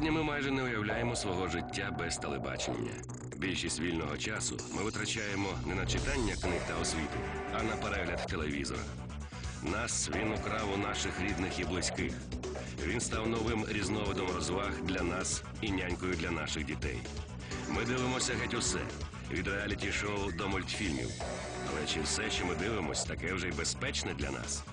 Сьогодні ми майже не уявляємо свого життя без телебачення. Більшість вільного часу ми витрачаємо не на читання книг та освіту, а на перегляд телевізора. Нас він украв у наших рідних і близьких. Він став новим різновидом розваг для нас і нянькою для наших дітей. Ми дивимося геть усе від реаліті-шоу до мультфільмів. Але чи все, що ми дивимося, таке вже й безпечне для нас?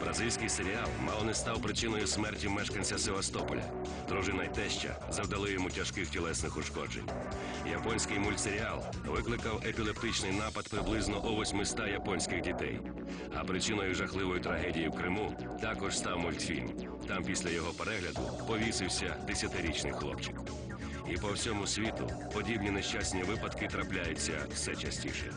Бразильський серіал мало не став причиною смерті мешканця Севастополя. Дружина й теща завдали йому тяжких тілесних ушкоджень. Японський мультсеріал викликав епілептичний напад приблизно у 800 японських дітей. А причиною жахливої трагедії в Криму також став мультфільм. Там після його перегляду повісився десятирічний хлопчик. І по всьому світу подібні нещасні випадки трапляються все частіше.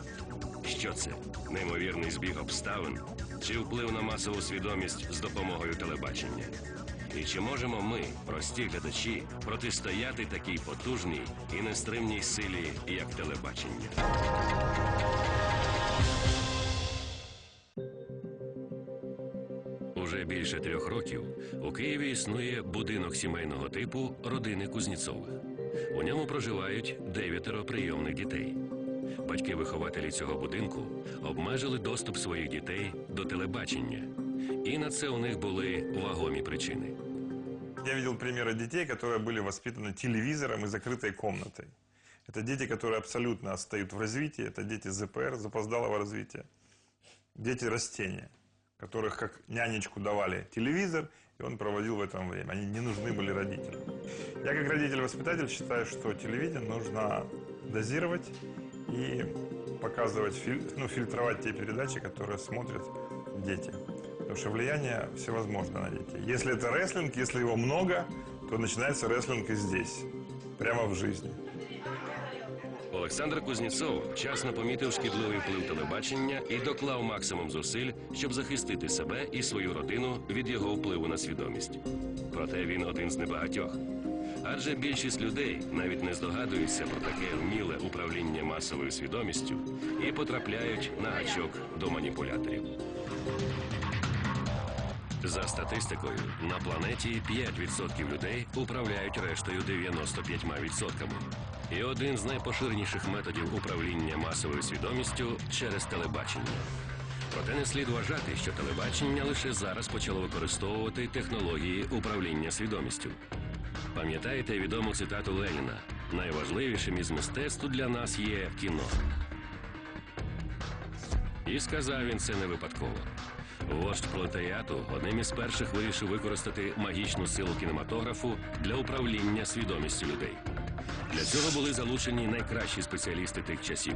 Що це? Неймовірний збіг обставин чи вплив на масову свідомість з допомогою телебачення? І чи можемо ми, прості глядачі, протистояти такій потужній і нестримній силі, як телебачення? Уже більше трьох років у Києві існує будинок сімейного типу родини Кузніцових. У ньому проживають дев'ятеро прийомних дітей Батьки-вихователі цього будинку обмежили доступ своїх дітей до телебачення, і на це у них були вагомі причини. Я видел примеры детей, которые были воспитаны телевизором и закрытой комнатой. Это дети, которые абсолютно отстают в развитии. Это дети ЗПР, запоздалого развития. Дети растения, которых как нянечку давали телевизор, и он проводил в этом время. Они не нужны были родителям. Я как родитель-воспитатель считаю, что телевидение нужно дозировать и показывать, филь- ну, фильтровать те передачи, которые смотрят дети. Потому что влияние всевозможно на детей. Если это рестлинг, если его много, то начинается рестлинг и здесь, прямо в жизни. Олександр Кузніцов вчасно помітив шкідливий вплив телебачення і доклав максимум зусиль, щоб захистити себе і свою родину від його впливу на свідомість. Проте він один з небагатьох. Адже більшість людей навіть не здогадуються про таке вміле управління масовою свідомістю і потрапляють на гачок до маніпуляторів. За статистикою, на планеті 5% людей управляють рештою 95%. І один з найпоширеніших методів управління масовою свідомістю через телебачення. Проте не слід вважати, що телебачення лише зараз почало використовувати технології управління свідомістю. Пам'ятаєте відому цитату Леніна: найважливішим із мистецтв для нас є кіно. І сказав він це не випадково. Вождь пролетаріату одним із перших вирішив використати магічну силу кінематографу для управління свідомістю людей. Для цього були залучені найкращі спеціалісти тих часів.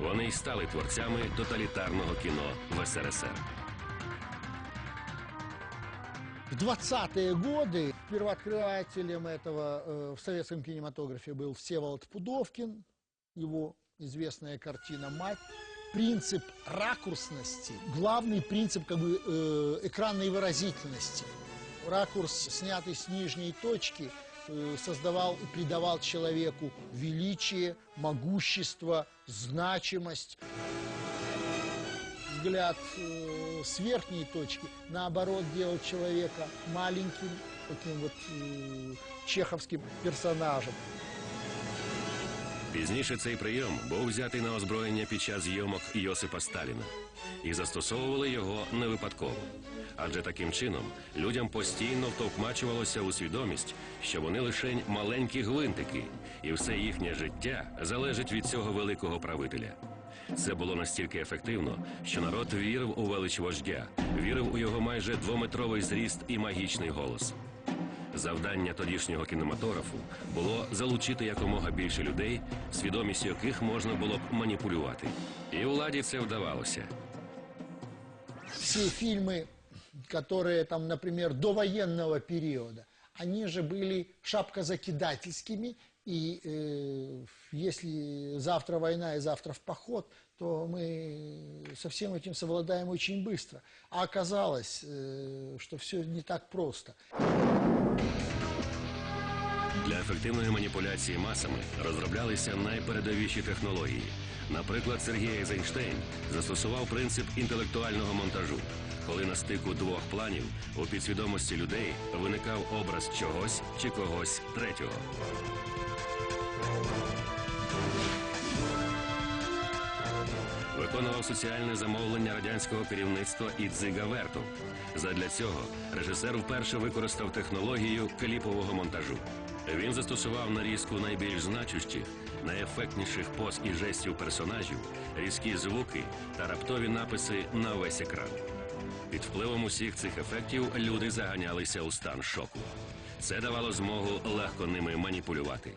Вони й стали творцями тоталітарного кіно в СРСР. В 20-е годы первооткрывателем этого э, в советском кинематографе был Всеволод Пудовкин, его известная картина «Мать». Принцип ракурсности, главный принцип как бы, э, экранной выразительности. Ракурс, снятый с нижней точки, э, создавал и придавал человеку величие, могущество, значимость взгляд э, с верхней точки, наоборот, делал человека маленьким, таким вот э, чеховским персонажем. Пізніше цей прийом був взятий на озброєння під час зйомок Йосипа Сталіна. І застосовували його не випадково. Адже таким чином людям постійно втовкмачувалося у свідомість, що вони лише маленькі гвинтики, і все їхнє життя залежить від цього великого правителя. Це було настільки ефективно, що народ вірив у велич вождя, вірив у його майже двометровий зріст і магічний голос. Завдання тодішнього кінематографу було залучити якомога більше людей, свідомістю яких можна було б маніпулювати. І владі це вдавалося. Все фильмы, которые там, например, до военного периода, они же были шапкозакидательскими, и э, если завтра война и завтра в поход, то мы со всем этим совладаем очень быстро. А оказалось, э, что все не так просто. Для ефективної маніпуляції масами розроблялися найпередовіші технології. Наприклад, Сергій Ейзенштейн застосував принцип інтелектуального монтажу, коли на стику двох планів у підсвідомості людей виникав образ чогось чи когось третього. Виконував соціальне замовлення радянського керівництва і Дзига Верту. Задля цього режисер вперше використав технологію кліпового монтажу. Він застосував нарізку найбільш значущих, найефектніших поз і жестів персонажів, різкі звуки та раптові написи на весь екран. Під впливом усіх цих ефектів люди заганялися у стан шоку. Це давало змогу легко ними маніпулювати.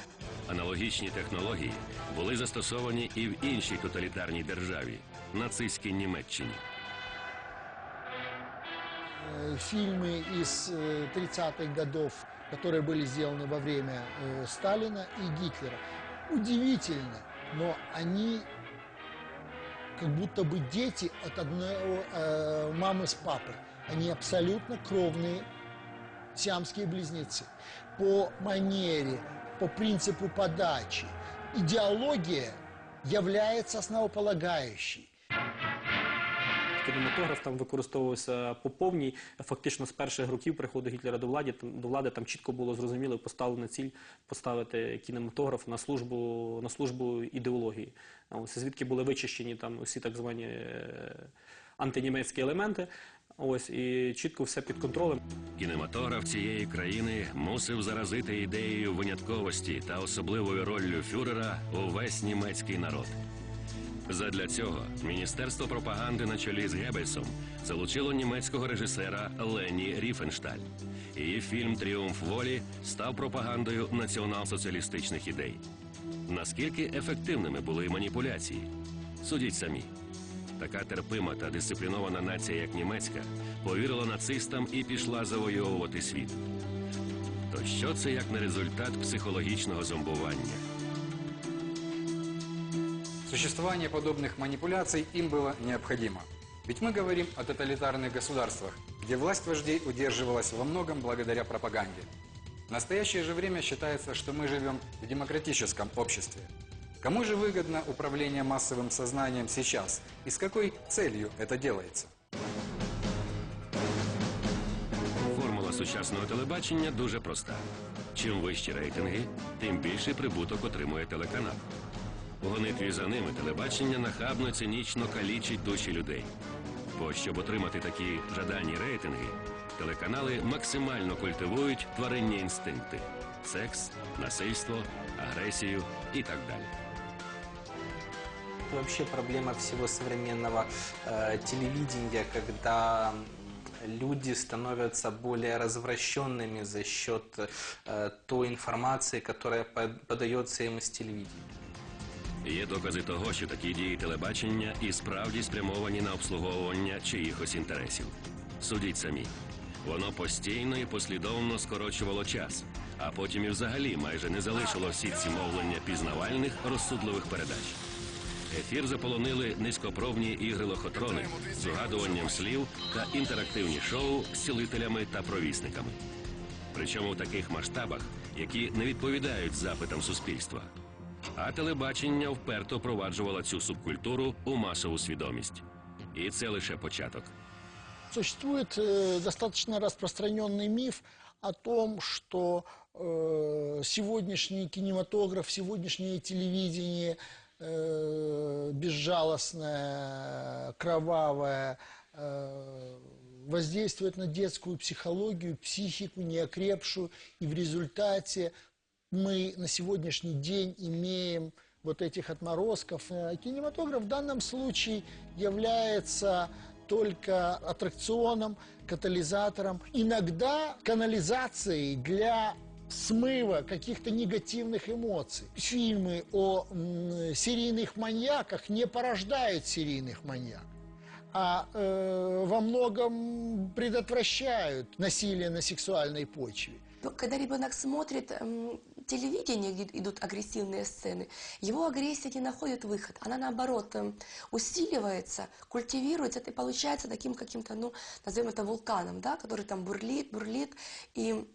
Аналогічні технології були застосовані і в іншій тоталітарній державі нацистській Німеччині. Э, фильмы из э, 30-х годов, которые были сделаны во время э, Сталина и Гитлера. Удивительно, но они как будто бы дети от одного э, мамы с папой. Они абсолютно кровные сиамские близнецы. По манере, по принципу подачи. Идеология является основополагающей. Кінематограф там використовувався по повній. Фактично з перших років приходу Гітлера до влади до влади там чітко було зрозуміло поставлена ціль поставити кінематограф на службу на службу ідеології. Ось звідки були вичищені там усі так звані е, антинімецькі елементи. Ось і чітко все під контролем. Кінематограф цієї країни мусив заразити ідеєю винятковості та особливою роллю фюрера увесь німецький народ. Задля цього Міністерство пропаганди на чолі з Геббельсом залучило німецького режисера Лені Ріфеншталь. Її фільм Тріумф волі став пропагандою націонал-соціалістичних ідей. Наскільки ефективними були маніпуляції? Судіть самі. Така терпима та дисциплінована нація, як німецька, повірила нацистам і пішла завойовувати світ. То що це як не результат психологічного зомбування? Существование подобных манипуляций им было необходимо. Ведь мы говорим о тоталитарных государствах, где власть вождей удерживалась во многом благодаря пропаганде. В настоящее же время считается, что мы живем в демократическом обществе. Кому же выгодно управление массовым сознанием сейчас и с какой целью это делается? Формула сучасного телебачення дуже проста. Чим вищі рейтинги, тим більший прибуток отримує телеканал. У гонитві за ними телебачення нахабно цинічно калічить душі людей. Бо щоб отримати такі жадані рейтинги, телеканали максимально культивують тваринні інстинкти: секс, насильство, агресію і так далі. Вообще проблема всего современного э, телевидения, когда м, люди становятся более развращенными за счет э, той информации, которая по- подается им из телевидения. Є докази того, що такі дії телебачення і справді спрямовані на обслуговування чиїхось інтересів. Судіть самі. Воно постійно і послідовно скорочувало час, а потім і взагалі майже не залишило всі ці мовлення пізнавальних розсудливих передач. Ефір заполонили низькопробні ігри лохотрони з угадуванням слів та інтерактивні шоу з цілителями та провісниками. Причому в таких масштабах, які не відповідають запитам суспільства. А телебачення вперто впроваджувало цю субкультуру у масову свідомість. І це лише початок. Существует э, достаточно распространенный миф о том, что э, сегодняшний кинематограф, сегодняшнее телевидение э, безжалостное, кровавое, э, воздействует на детскую психологию, психику неокрепшую, и в результате мы на сегодняшний день имеем вот этих отморозков. Э, Кинематограф в данном случае является только аттракционом, катализатором, иногда канализацией для смыва каких-то негативных эмоций. Фильмы о м, серийных маньяках не порождают серийных маньяков, а э, во многом предотвращают насилие на сексуальной почве. Ну, Когда ребенок смотрит м, телевидение, где идут агрессивные сцены, его агрессия не находит выход. Она, наоборот, эм, усиливается, культивируется, и получается таким каким-то, ну, назовем это вулканом, да, который там бурлит, бурлит. И